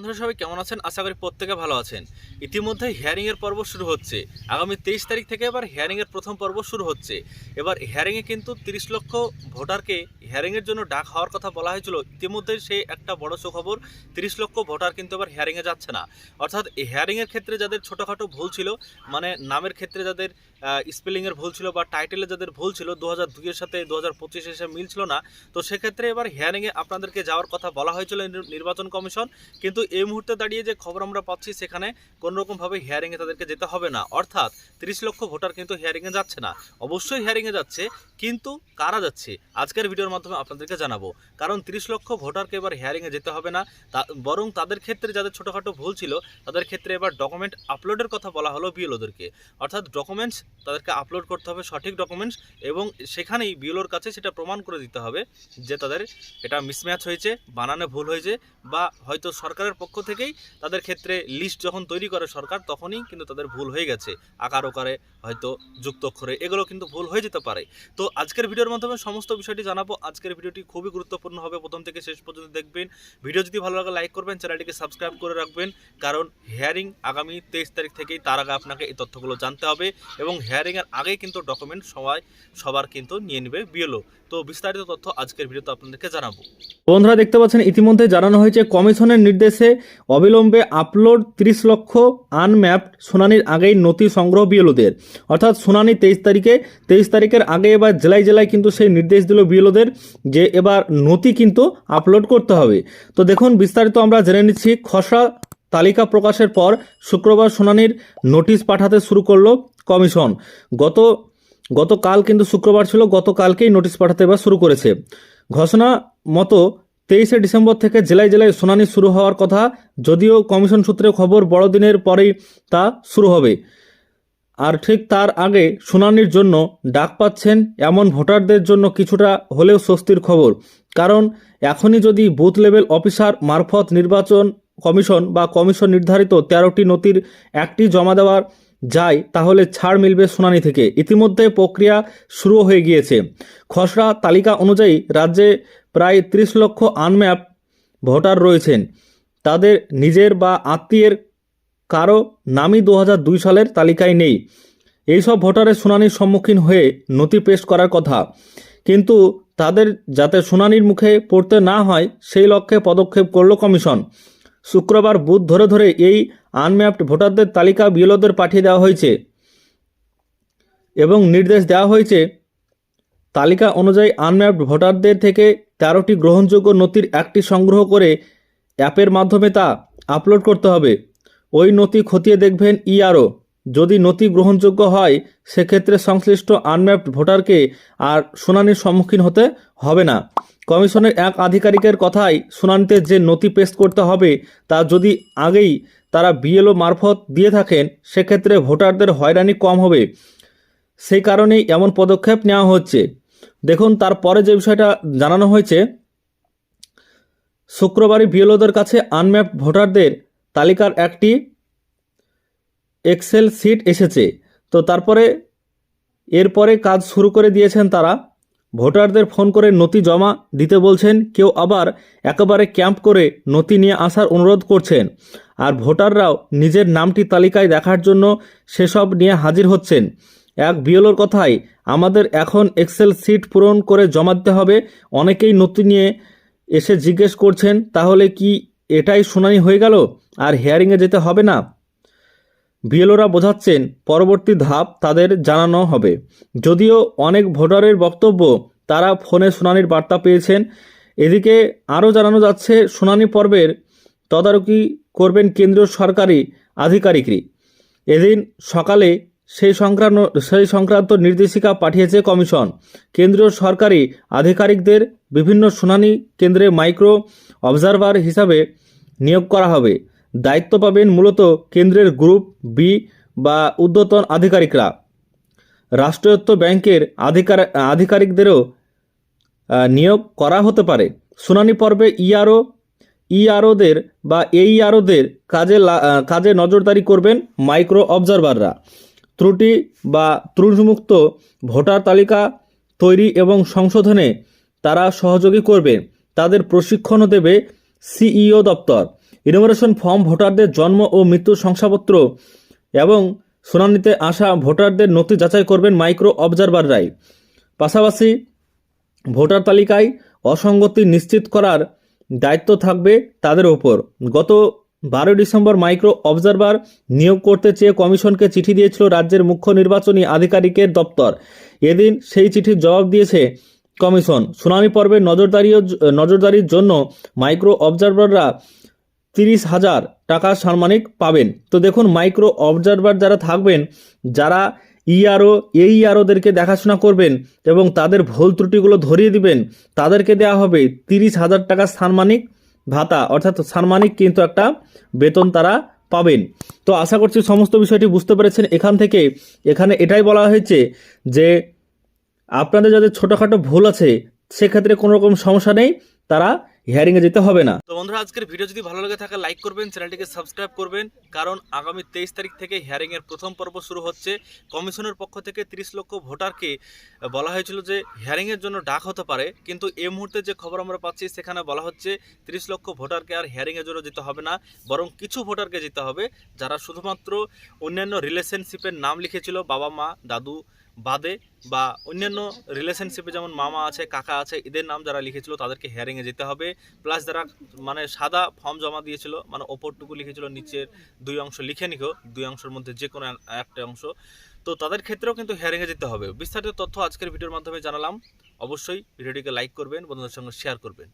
বন্ধুরা সবাই কেমন আছেন? আশা করি প্রত্যেকে ভালো আছেন। ইতিমধ্যে হিয়ারিং এর পর্ব শুরু হচ্ছে। আগামী তেইশ তারিখ থেকে এবার হিয়ারিং এর প্রথম পর্ব শুরু হচ্ছে। এবার হিয়ারিং এ কিন্তু তিরিশ লক্ষ ভোটারকে হিয়ারিং এর জন্য ডাক হওয়ার কথা বলা হয়েছিল। ইতিমধ্যে সেই একটা বড় সুখবর, তিরিশ লক্ষ ভোটার কিন্তু এবার হিয়ারিং এ যাচ্ছে না। অর্থাৎ হিয়ারিং এর ক্ষেত্রে যাদের ছোটোখাটো ভুল ছিল মানে নামের ক্ষেত্রে যাদের স্পেলিং এর ভুল ছিল বা টাইটেলে যাদের ভুল ছিল দু হাজার দুইয়ের সাথে দু হাজার পঁচিশের সাথে মিল ছিল না। তো সেক্ষেত্রে এবার হিয়ারিং এ আপনাদেরকে যাওয়ার কথা বলা হয়েছিল নির- নির্বাচন কমিশন। কিন্তু এই মুহূর্তে দাঁড়িয়ে যে খবর আমরা পাচ্ছি সেখানে কোনো রকমভাবে হিয়ারিংয়ে তাদেরকে যেতে হবে না। অর্থাৎ তিরিশ লক্ষ ভোটার কিন্তু হিয়ারিংয়ে যাচ্ছে না। অবশ্যই হিয়ারিংয়ে যাচ্ছে, কিন্তু কারা যাচ্ছে? আজকের ভিডিওর মাধ্যমে আপনাদেরকে জানাব। কারণ তিরিশ লক্ষ ভোটারকে এবার হিয়ারিংয়ে যেতে হবে না। বরং তাদের ক্ষেত্রে যাদের ছোটোখাটো ভুল ছিল, তাদের ক্ষেত্রে এবার ডকুমেন্ট আপলোডের কথা বলা হলো বিএলওদেরকে। অর্থাৎ ডকুমেন্টস তাদেরকে আপলোড করতে হবে সঠিক ডকুমেন্টস এবং সেখানেই বিএলওর কাছে সেটা প্রমাণ করে দিতে হবে যে তাদের এটা মিসম্যাচ হয়েছে, বানানে ভুল হয়েছে বা হয়তো সরকারের পক্ষ থেকেই তাদের ক্ষেত্রে লিস্ট যখন তৈরি করে সরকার, তখনই কিন্তু তাদের ভুল হয়ে গেছে। আকার ওকারে হয়তো যুক্ত অক্ষরে এগুলো কিন্তু ভুল হয়ে যেতে পারে। তো আজকের ভিডিওর মাধ্যমে সমস্ত বিষয়টি জানাব। আজকের ভিডিওটি খুবই গুরুত্বপূর্ণ হবে। প্রথম থেকে শেষ পর্যন্ত দেখবেন। ভিডিও যদি ভালো লাগে লাইক করবেন। চ্যানেলটিকে সাবস্ক্রাইব করে রাখবেন। কারণ হেয়ারিং আগামী তেইশ তারিখ থেকেই তার আগে আপনাকে এই তথ্যগুলো জানতে হবে এবং হেয়ারিংয়ের আগেই কিন্তু ডকুমেন্ট সবাই, সবার কিন্তু নিয়ে নেবে বিএলও তো বিস্তারিত তথ্য আজকের ভিডিওতে আপনাদেরকে জানাব। বন্ধুরা, দেখতে পাচ্ছেন, ইতিমধ্যে জানানো হয়েছে, কমিশনের নির্দেশে অবিলম্বে আপলোড 30 লক্ষ আনম্যাপড শুনানির আগেই নথি সংগ্রহ বিএলওদের। অর্থাৎ শুনানি তেইশ তারিখে, তেইশ তারিখের আগে এবার জেলায় জেলায় কিন্তু সেই নির্দেশ দিল বিএলওদের যে এবার নথি কিন্তু আপলোড করতে হবে। তো দেখুন, বিস্তারিত আমরা জেনে নিচ্ছি, খসড়া তালিকা প্রকাশের পর শুক্রবার শুনানির নোটিশ পাঠাতে শুরু করল কমিশন। গত, গতকাল কিন্তু শুক্রবার ছিল, গতকালকেই নোটিশ পাঠাতে এবার শুরু করেছে। ঘোষণা মতো তেইশে ডিসেম্বর থেকে জেলায় জেলায় শুনানি শুরু হওয়ার কথা, যদিও কমিশন সূত্রে খবর বড়দিনের পরেই তা শুরু হবে। আর ঠিক তার আগে শুনানির জন্য ডাক পাচ্ছেন এমন ভোটারদের জন্য কিছুটা হলেও স্বস্তির খবর। কারণ এখনই যদি বুথ লেভেল অফিসার মারফত নির্বাচন কমিশন বা কমিশন নির্ধারিত তেরোটি নথির একটি জমা দেওয়ার যায়, তাহলে ছাড় মিলবে শুনানি থেকে। ইতিমধ্যে প্রক্রিয়া শুরু হয়ে গিয়েছে। খসড়া তালিকা অনুযায়ী রাজ্যে প্রায় ত্রিশ লক্ষ আনম্যাপ ভোটার রয়েছেন। তাদের নিজের বা আত্মীয়ের কারও নামই দু দুই সালের তালিকায় নেই। এইসব ভোটারের শুনানির সম্মুখীন হয়ে নথি পেশ করার কথা। কিন্তু তাদের যাতে শুনানির মুখে পড়তে না হয়, সেই লক্ষ্যে পদক্ষেপ করল কমিশন। শুক্রবার বুধ ধরে ধরে এই আনম্যাপড ভোটারদের তালিকা বিএলওদের পাঠিয়ে দেওয়া হয়েছে এবং নির্দেশ দেওয়া হয়েছে তালিকা অনুযায়ী আনম্যাপড ভোটারদের থেকে তেরোটি গ্রহণযোগ্য নথির একটি সংগ্রহ করে অ্যাপের মাধ্যমে তা আপলোড করতে হবে। ওই নথি খতিয়ে দেখবেন ইআরও যদি নথি গ্রহণযোগ্য হয়, সেক্ষেত্রে সংশ্লিষ্ট আনম্যাপড ভোটারকে আর শুনানির সম্মুখীন হতে হবে না। কমিশনের এক আধিকারিকের কথায় শুনানিতে যে নথি পেশ করতে হবে, তা যদি আগেই তারা বিএলও মারফত দিয়ে থাকেন, সেক্ষেত্রে ভোটারদের হয়রানি কম হবে। সেই কারণেই এমন পদক্ষেপ নেওয়া হচ্ছে। দেখুন, তারপরে যে বিষয়টা জানানো হয়েছে, শুক্রবারই বিএলওদের কাছে আনম্যাপ ভোটারদের তালিকার একটি এক্সেল সিট এসেছে। তো তারপরে এরপরে কাজ শুরু করে দিয়েছেন তারা। ভোটারদের ফোন করে নথি জমা দিতে বলছেন, কেউ আবার একেবারে ক্যাম্প করে নথি নিয়ে আসার অনুরোধ করছেন। আর ভোটাররাও নিজের নামটি তালিকায় দেখার জন্য সেসব নিয়ে হাজির হচ্ছেন। এক বিএলওর কথায়, আমাদের এখন এক্সেল সিট পূরণ করে জমা দিতে হবে। অনেকেই নথি নিয়ে এসে জিজ্ঞেস করছেন, তাহলে কি এটাই শুনানি হয়ে গেল? আর হিয়ারিংয়ে যেতে হবে না? বিএলওরা বোঝাচ্ছেন, পরবর্তী ধাপ তাদের জানানো হবে। যদিও অনেক ভোটারের বক্তব্য, তারা ফোনে শুনানির বার্তা পেয়েছেন। এদিকে আরও জানানো যাচ্ছে, শুনানি পর্বের তদারকি করবেন কেন্দ্রীয় সরকারি আধিকারিকই। এদিন সকালে সেই সংক্রান্ত সেই সংক্রান্ত নির্দেশিকা পাঠিয়েছে কমিশন। কেন্দ্রীয় সরকারি আধিকারিকদের বিভিন্ন শুনানি কেন্দ্রে মাইক্রো অবজারভার হিসাবে নিয়োগ করা হবে। দায়িত্ব পাবেন মূলত কেন্দ্রের গ্রুপ বি বা উদ্যতন আধিকারিকরা। রাষ্ট্রায়ত্ত ব্যাংকের আধিকার, আধিকারিকদেরও নিয়োগ করা হতে পারে। শুনানি পর্বে ইআরও, ইআরওদের বা এইআরওদের কাজে কাজে নজরদারি করবেন মাইক্রো অবজারভাররা। ত্রুটি বা ত্রুটিমুক্ত ভোটার তালিকা তৈরি এবং সংশোধনে তারা সহযোগী করবে। তাদের প্রশিক্ষণও দেবে সিইও দপ্তর। ইনোমিনেশন ফর্ম ভোটারদের জন্ম ও মৃত্যুর শংসাপত্র এবং শুনানিতে আসা ভোটারদের নথি যাচাই করবেন মাইক্রো অবজারভাররাই। পাশাপাশি ভোটার তালিকায় অসঙ্গতি নিশ্চিত করার দায়িত্ব থাকবে তাদের ওপর। গত বারোই ডিসেম্বর মাইক্রো অবজারভার নিয়োগ করতে চেয়ে কমিশনকে চিঠি দিয়েছিল রাজ্যের মুখ্য নির্বাচনী আধিকারিকের দপ্তর। এদিন সেই চিঠির জবাব দিয়েছে কমিশন। শুনানি পর্বে নজরদারি নজরদারির জন্য মাইক্রো অবজারভাররা তিরিশ হাজার টাকা সাম্মানিক পাবেন। তো দেখুন, মাইক্রো অবজারভার যারা থাকবেন, যারা ইআরও, এইআরওদেরকে দেখাশোনা করবেন এবং তাদের ভুল ত্রুটিগুলো ধরিয়ে দিবেন, তাদেরকে দেওয়া হবে তিরিশ হাজার টাকা সাম্মানিক ভাতা, অর্থাৎ সাম্মানিক কিন্তু একটা বেতন তারা পাবেন। তো আশা করছি সমস্ত বিষয়টি বুঝতে পেরেছেন। এখান থেকে এখানে এটাই বলা হয়েছে যে আপনাদের যাদের ছোটোখাটো ভুল আছে, সেক্ষেত্রে কোনো রকম সমস্যা নেই। তারা হিয়ারিংয়ে যেতে হবে না। তো বন্ধুরা, আজকের ভিডিও যদি ভালো লাগে থাকে লাইক করবেন চ্যানেলটিকে সাবস্ক্রাইব করবেন, কারণ আগামী তেইশ তারিখ থেকে হিয়ারিং এর প্রথম পর্ব শুরু হচ্ছে। কমিশনের পক্ষ থেকে তিরিশ লক্ষ ভোটারকে বলা হয়েছিল যে হিয়ারিং এর জন্য ডাক হতে পারে, কিন্তু এই মুহূর্তে যে খবর আমরা পাচ্ছি, সেখানে বলা হচ্ছে তিরিশ লক্ষ ভোটারকে আর হিয়ারিং এর জন্য যেতে হবে না, বরং কিছু ভোটারকে যেতে হবে, যারা শুধুমাত্র অন্যান্য রিলেশনশিপের নাম লিখেছিল বাবা মা দাদু বাদে বা অন্যান্য রিলেশনশিপে যেমন মামা আছে, কাকা আছে, এদের নাম যারা লিখেছিল তাদেরকে হিয়ারিংয়ে যেতে হবে। প্লাস যারা মানে সাদা ফর্ম জমা দিয়েছিল মানে ওপরটুকু লিখেছিল, নিচের দুই অংশ লিখে নিখো দুই অংশের মধ্যে যে কোনো একটা অংশ। তো তাদের ক্ষেত্রেও কিন্তু হেয়ারিংয়ে যেতে হবে। বিস্তারিত তথ্য আজকের ভিডিওর মাধ্যমে জানালাম। অবশ্যই ভিডিওটিকে লাইক করবেন, বন্ধুদের সঙ্গে শেয়ার করবেন।